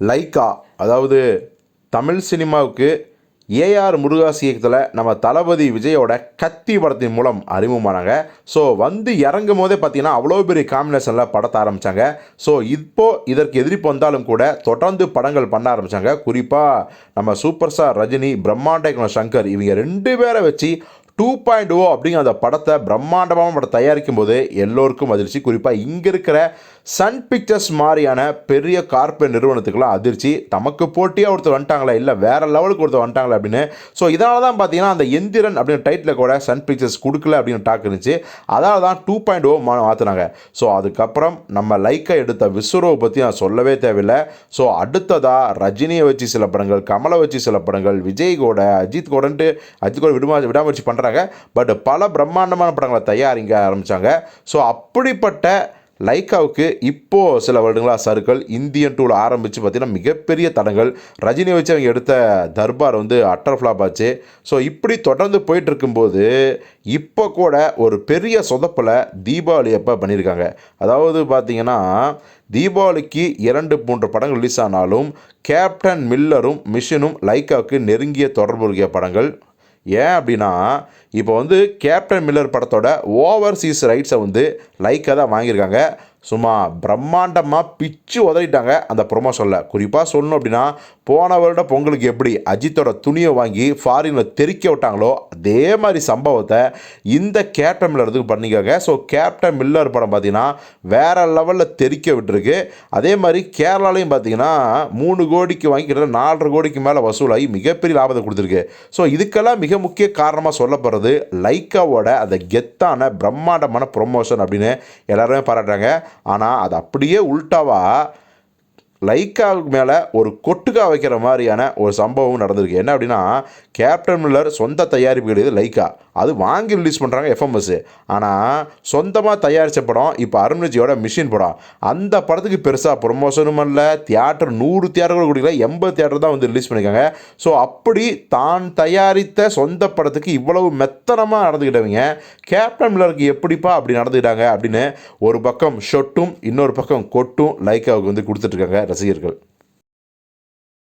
Lyca அதாவது தமிழ் சினிமாவுக்கு AR Murugas இயக்கத்தில் நம்ம தளபதி விஜயோட கத்தி படத்தின் மூலம் அறிமுகமானாங்க. ஸோ வந்து இறங்கும் போதே பார்த்தீங்கன்னா அவ்வளோ பெரிய காம்பினேஷனில் படத்தை ஆரம்பித்தாங்க ஸோ இப்போது இதற்கு எதிர்ப்பு வந்தாலும் கூட தொடர்ந்து படங்கள் பண்ண ஆரம்பித்தாங்க குறிப்பாக நம்ம சூப்பர் ஸ்டார் ரஜினி பிரம்மாண்ட சங்கர் இவங்க ரெண்டு பேரை வச்சு டூ பாயிண்ட் ஓ அப்படிங்கிற அந்த படத்தை பிரம்மாண்டமான படம் தயாரிக்கும் போது எல்லோருக்கும் அதிர்ச்சி. குறிப்பாக இங்கே இருக்கிற சன் பிக்சர்ஸ் மாதிரியான பெரிய கார்பரேட் நிறுவனத்துக்கெல்லாம் அதிர்ச்சி. தமக்கு போட்டியாக ஒருத்தர் வந்துட்டாங்களா? இல்லை வேறு லெவலுக்கு ஒருத்தர் வந்துட்டாங்களா அப்படின்னு. ஸோ இதனால தான் பார்த்தீங்கன்னா அந்த எந்திரன் அப்படின்னு டைட்டில் கூட சன் பிக்சர்ஸ் கொடுக்கல அப்படின்னு டாக் இருந்துச்சு. அதனால தான் டூ பாயிண்ட் ஓ மாற்றினாங்க ஸோ அதுக்கப்புறம் நம்ம லைக்கை எடுத்த விஸ்வரோவை பற்றி நான் சொல்லவே தேவையில்லை. ஸோ அடுத்ததாக ரஜினியை வச்சு சில படங்கள் கமலை வச்சு சில படங்கள் விஜய் கூட அஜித் கூடன்ட்டு அஜித் கூட விடுமா விடாமுயற்சி பண்ணுறாங்க பட் பல பிரம்மாண்டமான படங்களை தயாரிக்க ஆரம்பித்தாங்க ஸோ அப்படிப்பட்ட லைக்காவுக்கு இப்போது சில வருடங்களாக சருக்கள் இந்தியன் டூவில் ஆரம்பித்து பார்த்திங்கன்னா மிகப்பெரிய தடங்கள். ரஜினி வச்சு அவங்க எடுத்த தர்பார் வந்து அட்டர் ஃப்ளாப் ஆச்சு. ஸோ இப்படி தொடர்ந்து போயிட்டு இருக்கும்போது இப்போ கூட ஒரு பெரிய சொதப்பில் தீபாவளி அப்போ பண்ணியிருக்காங்க அதாவது பார்த்திங்கன்னா தீபாவளிக்கு இரண்டு மூன்று படங்கள் ரிலீஸ் ஆனாலும் கேப்டன் மில்லரும் மிஷினும் லைக்காவுக்கு நெருங்கிய தொடர்புடைய படங்கள். ஏன் அப்படின்னா இப்போ வந்து கேப்டன் மில்லர் படத்தோட ஓவர்சீஸ் ரைட்ஸை வந்து லைக்காக தான் வாங்கியிருக்காங்க. சும்மா பிரம்மாண்டமாக பிச்சு உதறிட்டாங்க அந்த ப்ரொமோஷனில் குறிப்பாக சொல்லணும் அப்படின்னா போன வருடம் பொங்கலுக்கு எப்படி அஜித்தோட துணியை வாங்கி ஃபாரினில் தெறிக்க விட்டாங்களோ அதே மாதிரி சம்பவத்தை இந்த கேப்டன் மில்லர் இதுக்கு ஸோ கேப்டன் மில்லர் படம் பார்த்தீங்கன்னா வேறு லெவலில் தெறிக்க விட்டுருக்கு. அதே மாதிரி கேரளாலையும் பார்த்தீங்கன்னா மூணு கோடிக்கு வாங்கி கிட்டத்தட்ட நாலரை கோடிக்கு மேலே வசூலாகி மிகப்பெரிய லாபத்தை கொடுத்துருக்கு. ஸோ இதுக்கெல்லாம் மிக முக்கிய காரணமாக சொல்லப்படுறது லைக்காவோட அந்த கெத்தான பிரம்மாண்டமான ப்ரொமோஷன் அப்படின்னு எல்லாருமே பாராட்டுறாங்க. ஆனால் அது அப்படியே உல்ட்டாவாக லைக்காவுக்கு மேலே ஒரு கொட்டுக்கா வைக்கிற மாதிரியான ஒரு சம்பவம் நடந்திருக்கு. என்ன அப்படின்னா கேப்டன் மில்லர் சொந்த தயாரிப்பு கிடையாது லைக்கா அது வாங்கி ரிலீஸ் பண்ணுறாங்க எஃப்எம்எஸ் ஆனால் சொந்தமாக தயாரித்த படம் இப்போ அருண்ஜியோட மிஷின் படம். அந்த படத்துக்கு பெருசாக ப்ரொமோஷனும் இல்லை தியேட்டர் நூறு தியேட்டர் கூட கொடுக்கல எண்பது தியேட்டர் தான் வந்து ரிலீஸ் பண்ணியிருக்காங்க ஸோ அப்படி தான் தயாரித்த சொந்த படத்துக்கு இவ்வளவு மெத்தனமாக நடந்துக்கிட்டவங்க கேப்டன் மில்லருக்கு எப்படிப்பா அப்படி நடந்துக்கிட்டாங்க அப்படின்னு ஒரு பக்கம் ஷொட்டும் இன்னொரு பக்கம் கொட்டும் லைக்காவுக்கு வந்து கொடுத்துட்ருக்காங்க ரசிகர்கள்.